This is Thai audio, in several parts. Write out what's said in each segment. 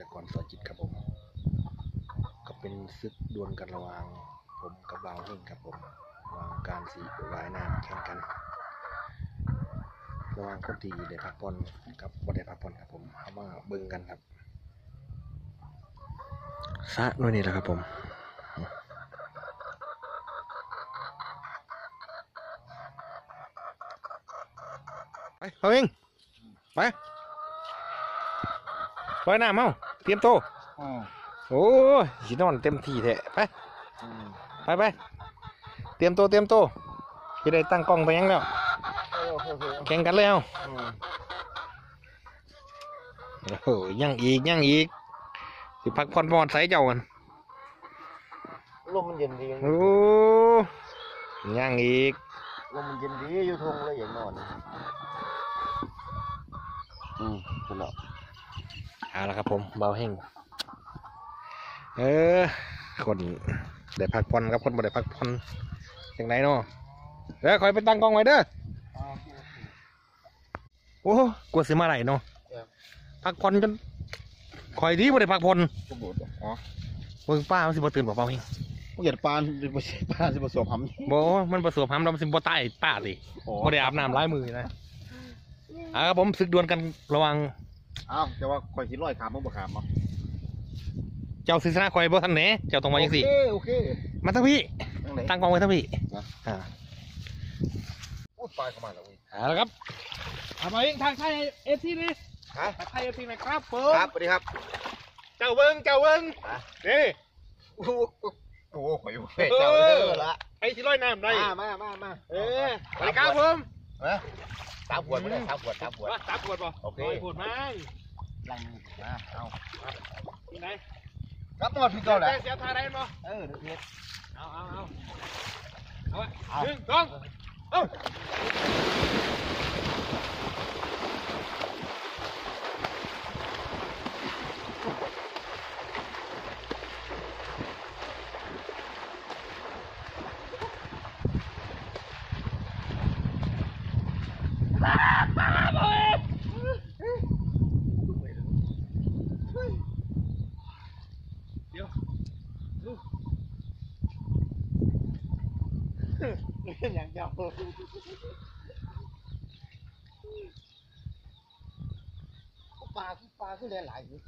แต่ก่อนซอยจิตครับผม ก็เป็นศึกดวลกันระหว่าง ผมกับบ่าวเฮงครับผมระหว่างการสีว่ายน้ำแข่งกัน ระหว่างคนที่ได้พักผ่อนกับบ่ได้พักผ่อนครับผมเอามาเบิ่งกันครับสะนู่นนี่แหละครับผมไปเอาเองไปไปหน้าเมา เตรียมโตวอ๋อโอ้ยสินอนเต็มที่แท้ไปอืมไปไปเตรียมตัวเตรียมตัวจะได้ตั้งกล้องไปยังแล้ว เออโอเคโอเคแข่งกันแล้วอืมโอ้โหยังอีกยังอีกสิพักผ่อนพอนใส่เจ้ากันลมมันเย็นดีโอ้ยังอีกลมมันเย็นดีอยู่ทงเลยอย่างนอนอืมคุณละ เอาละครับผมเบาแห้งเออ คนได้พักผ่อนกับคนบ่ได้พักผ่อนอย่างไรเนาะเด้อคอยไปตั้งกล้องไว้เด้ออ๋อโอ้กลัวสิมาไหลเนาะพักผ่อนจนคอยดีบ่ได้พักผ่อนกระโดดอ๋อเบิ่งป้ามันสิบ่ตื่นบ่เบาแห้งผู้ใหญ่ปานผู้ใหญ่ปานสิผสมหำบ่มันประสบหำเรามันสิบ่ตายป้าสิอ๋อบ่ได้อาบน้ำล้ายมือนะอ่าครับผมศึกดวลกันระหวัง อ้าวแต่ว่าคอยสิร้อยขามมึงบ่ขามมั้งเจ้าศิษนาคอยบ่ทันแหนเจ้าต้องมาจังซี่โอเคโอเคมาทั้งพี่ ตั้งไหน ตั้งกล้องไว้ทั้งพี่นะ อ่าพูดปลายเข้ามาแล้วอุ้ย เอาละครับเอามาเองทางไทยเอฟซีนี่ฮะ ทางไทยเอฟซีนะครับผมครับสวัสดีครับ เจ้าเบิ้งเจ้าเบิ้งฮะ นี่ โอ้โหโอ้โหข่อยอยู่เฮ้ยเจ้าเออละไอ้สิร้อยน้ำได้มามามามาเออสวัสดีครับผมเอ้ยสามขวดไม่ได้สามขวดสามขวด ว่าสามขวดป่ะโอเค ร้อยขวดมั้ง ลังมาเอาที่ไหนครับตัวพี่เก่าแหละเสียทาได้ป่ะเออเดี๋ยวเอาเอาเอาเอาไว้เอาหนึ่งสองเอ้าาปลาคือเรียนหลายอยู่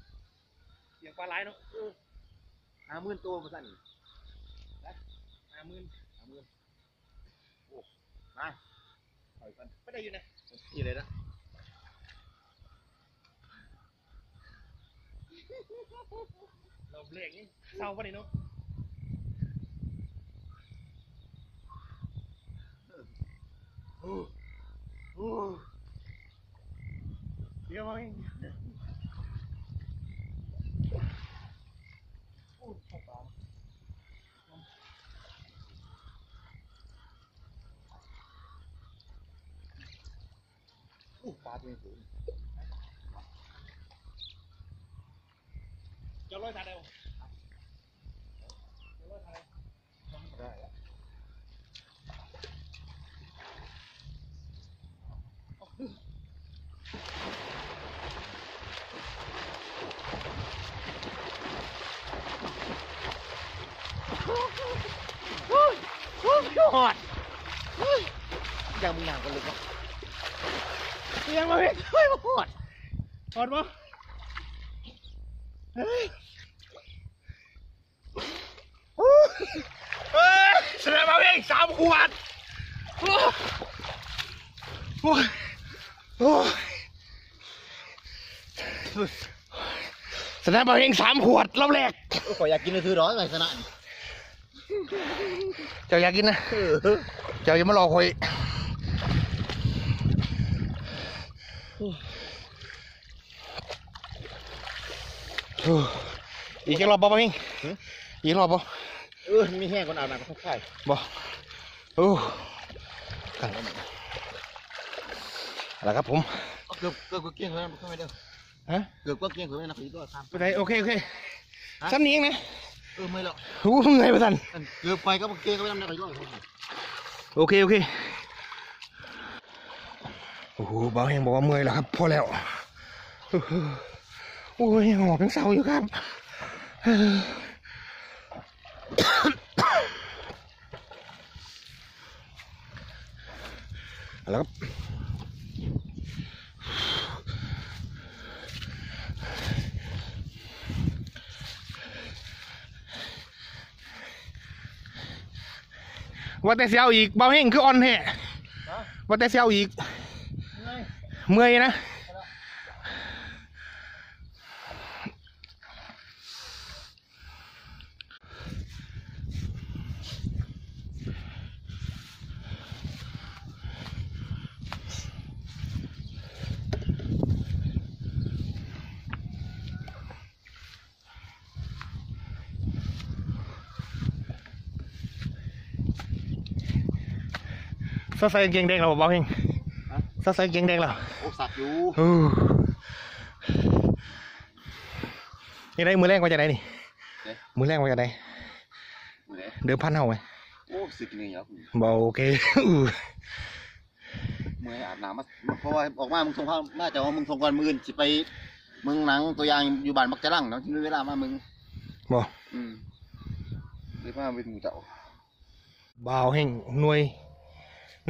เสียงปลาไหลเนาะห้าหมื่นตัวมาสั่นห้าหมื่นห้าหมื่นโอ้มาปล่อยกันไม่ได้อยู่นะนี่เลยนะเราเบรกนี่เศร้าปะนี่เนาะโอ้โอ้เดี๋ยวมาเอง โอ้ปลาตัวนี้สูงจะร้อยทาได้บ่จะร้ อยทาได้ได้ละหอดยังมึงหนังกันเลยปะเสียงมาเองเฮ้ยหอดหอดปะเฮ้ยเฮ้ยแสดงมาเองสามขวดโอ้โอ้ยโอ้ยแสดงมาเองสามขวดรอบแรกขออยากกินเลยคือร้อนไปขนาดเจ้าอยากกินนะ เจ้าอย่ามาหลอกคอย อีกจักรอบบ่ป่ะพิงอีกรอบบ่เออมีแห้งคนอาบน้ำเขาค่ายบ่โอ้กันอะไรครับผมเกือบเกือบก็เกี้ยงเลยไม่ได้ฮะเกือบก็เกี้ยงเลยนะคือตัวทไปไหนโอเคโอเคซ้ำนี้เองนะำเออไม่หรอกโอ้เหนื่อยประสันเกือบไปก็เกี้ยงก็ไม่ทำได้ก็ย่อยโอเคโอเคโอ้โหเบาแหงบอกว่าเมื่อยแล้วครับพอแล้วโอ้ยหอบยังเศร้าอยู่ครับเอ้อเอาแล้วครับว่าแต่เสียวอีกเบาเฮงคืออ่อนแท้ว่าแต่เสียวอีก เมื่อยนะซาใส่กางเกงแดงเราเบาเฮงซาใส่กางเกงแดงเราโอ้สัตว์อยู่เออยังไงมือแรกว่าจะได้นี่ มือแรกว่าจะได้มือไหนเดือพันเอาไหมโอ้สึกเหนื่อยครับบโอเคอื้อมืออาบน้ำมาเพราะว่าออกมา มึงส่งข้าวน่าจะว่ามึงส่งก่อนมืออื่นสิไปเมึงหนังตัวอย่างอยู่บ้านมักจะลั่งเนาะที่มีเวลามามึงบอืมเลยมาเป็นหมูเจ้าบาวแห่งหน่วย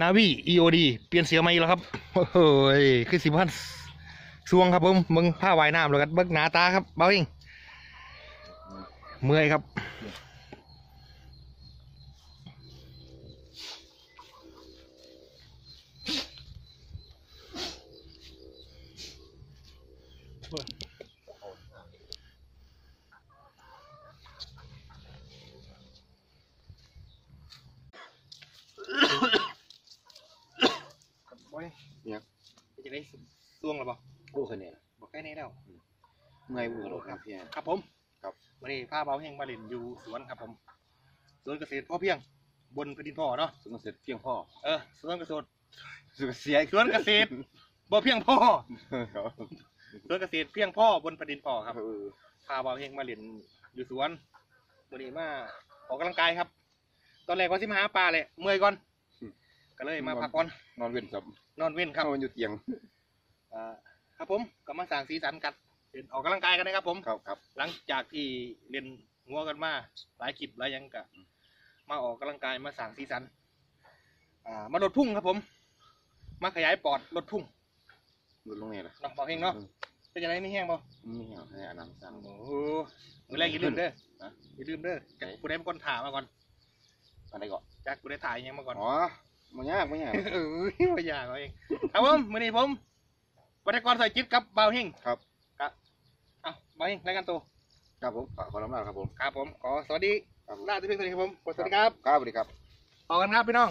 นาวี EOD เปลี่ยนเสียใหมาอีกแล้วครับเฮ้ยคือสิบพันสวงครับผมมึงผ้าว่ายน้ำเลยกันเบิกหนาตาครับเบาเองเมื่อยครับบอย เนี่ย จะ ได้สวงหรือเปล่าโอ้คะแนนบอกแค่นี้แล้วเมื่อยมือเราครับพี่ครับผม ครับวันนี้ผ้าเบาแห้งมาเล่นอยู่สวนครับผม สวนเกษตรพ่อเพียง บนแผ่นดินพ่อเนาะสงเสร็จเพียงพ่อ เออ สวนเกษตรสึกเสียสวนเกษตรบ่เพียงพ่อครับสวนเกษตรเพียงพ่อบนแผ่นดินพ่อครับเออพาเบาแห้งมาเล่นอยู่สวนวันนี้มาออกกำลังกายครับ ตอนแรกว่าสิมาหาปลาเลยเมื่อยก่อน ก็เลยมาพักก่อนนอนเว้นครับนอนเว้นครับเข้ามันอยู่เตียงอ่าครับผมก็มาสร้างสีสันกันเป็นออกกำลังกายกันนะครับผมครับครับ หลังจากที่เรียนงัวกันมาหลายคลิปหลายหยังกะมาออกกำลังกายมาสั่งสีสันอ่ามาลดพุ่งครับผม มาขยายปอดลดพุ่งหลุดลงเนี่ยนะเนาะบอกเองเนาะเป็นยังไงไม่แห้งบ่นี่เหรอให้อาบน้ำสั่งโอ้โหมือแรกอย่าลืมเด้อฮะอย่าลืมเด้อจักกูได้เป็นคนถ่ายมาก่อนอะไรก่อนจักกูได้ถ่ายยังมาก่อนอ๋อ มันยากมันยากเออไม่อยากเอาเองครับผมมือนี้ผมวัตกรใส่จิตกับเบาเฮงครับครับเอ้าเบาเฮงรายงานตัวครับผมขอขอรับครับผมครับผมขอสวัสดีครับผมลาที่เพียงเท่านี้ครับผมสวัสดีครับครับสวัสดีครับออกกันครับพี่น้อง